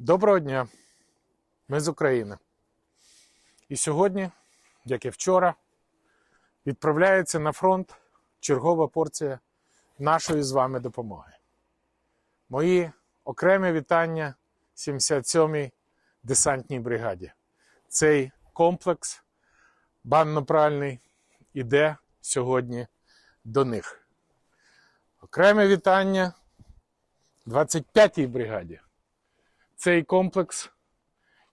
Доброго дня! Ми з України. І сьогодні, як і вчора, відправляється на фронт чергова порція нашої з вами допомоги. Мої окремі вітання 77-й десантній бригаді. Цей комплекс банно-пральний іде сьогодні до них. Окреме вітання 25-й бригаді. Цей комплекс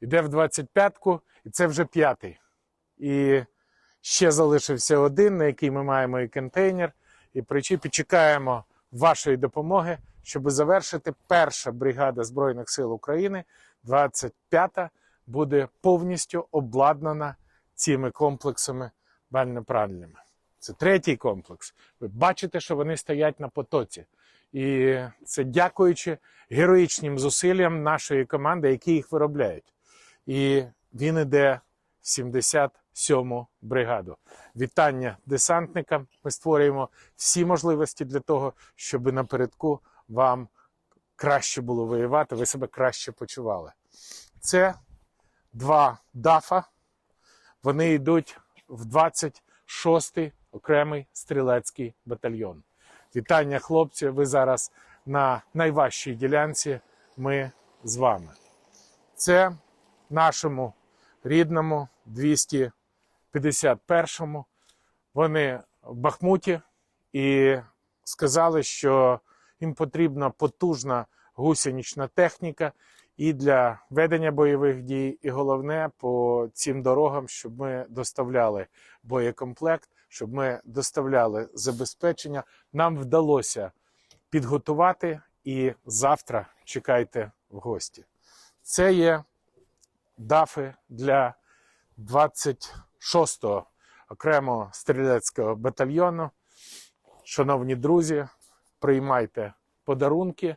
йде в 25-ку, і це вже п'ятий. І ще залишився один, на який ми маємо і контейнер, і причіп, і чекаємо вашої допомоги, щоб завершити перша бригада Збройних сил України, 25-та, буде повністю обладнана цими комплексами бально-пральними. Це третій комплекс. Ви бачите, що вони стоять на потоці. І це дякуючи героїчним зусиллям нашої команди, які їх виробляють. І він іде в 77-му бригаду. Вітання десантникам. Ми створюємо всі можливості для того, щоб напередку вам краще було воювати, ви себе краще почували. Це два дафа. Вони йдуть в 26-й окремий стрілецький батальйон. Вітання, хлопці! Ви зараз на найважчій ділянці. Ми з вами. Це нашому рідному 251-му. Вони в Бахмуті і сказали, що їм потрібна потужна гусенична техніка і для ведення бойових дій, і головне по цим дорогам, щоб ми доставляли боєкомплект, щоб ми доставляли забезпечення. Нам вдалося підготувати і завтра чекайте в гості. Це є дафи для 26-го окремого стрілецького батальйону. Шановні друзі, приймайте подарунки.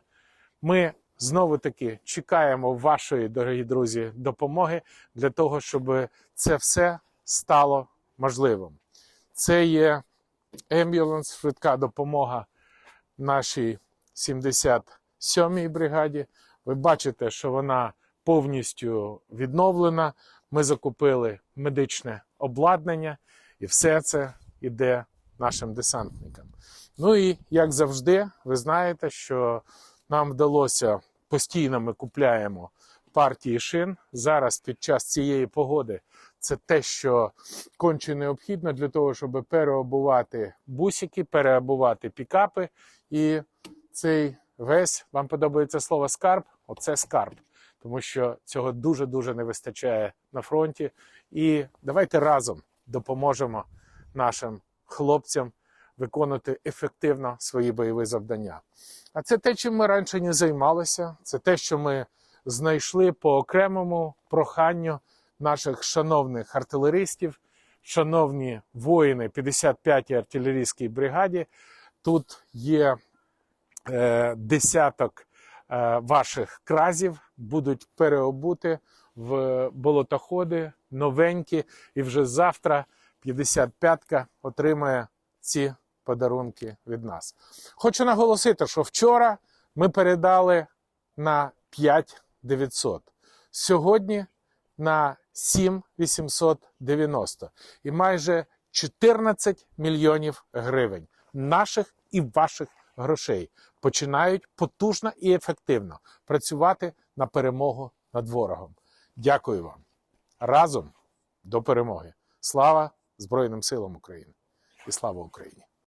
Ми знову таки чекаємо вашої, дорогі друзі, допомоги для того, щоб це все стало можливим. Це є ембюленс, швидка допомога нашій 77-й бригаді. Ви бачите, що вона повністю відновлена. Ми закупили медичне обладнання, і все це йде нашим десантникам. Ну і як завжди, ви знаєте, що нам вдалося постійно ми купляємо партії шин. Зараз під час цієї погоди це те, що конче необхідно для того, щоб переобувати бусики, переобувати пікапи. І цей весь вам подобається слово скарб. Оце скарб, тому що цього дуже дуже не вистачає на фронті. І давайте разом допоможемо нашим хлопцям виконувати ефективно свої бойові завдання. А це те, чим ми раніше не займалися. Це те, що ми знайшли по окремому проханню наших шановних артилеристів, шановні воїни 55-й артилерійській бригаді. Тут є е, десяток е, ваших кразів, будуть переобути в болотоходи новенькі, і вже завтра 55-ка отримає ці подарунки від нас. Хочу наголосити, що вчора ми передали на 5900. Сьогодні на 7890 і майже 14 мільйонів гривень наших і ваших грошей починають потужно і ефективно працювати на перемогу над ворогом. Дякую вам разом до перемоги. Слава Збройним силам України і слава Україні!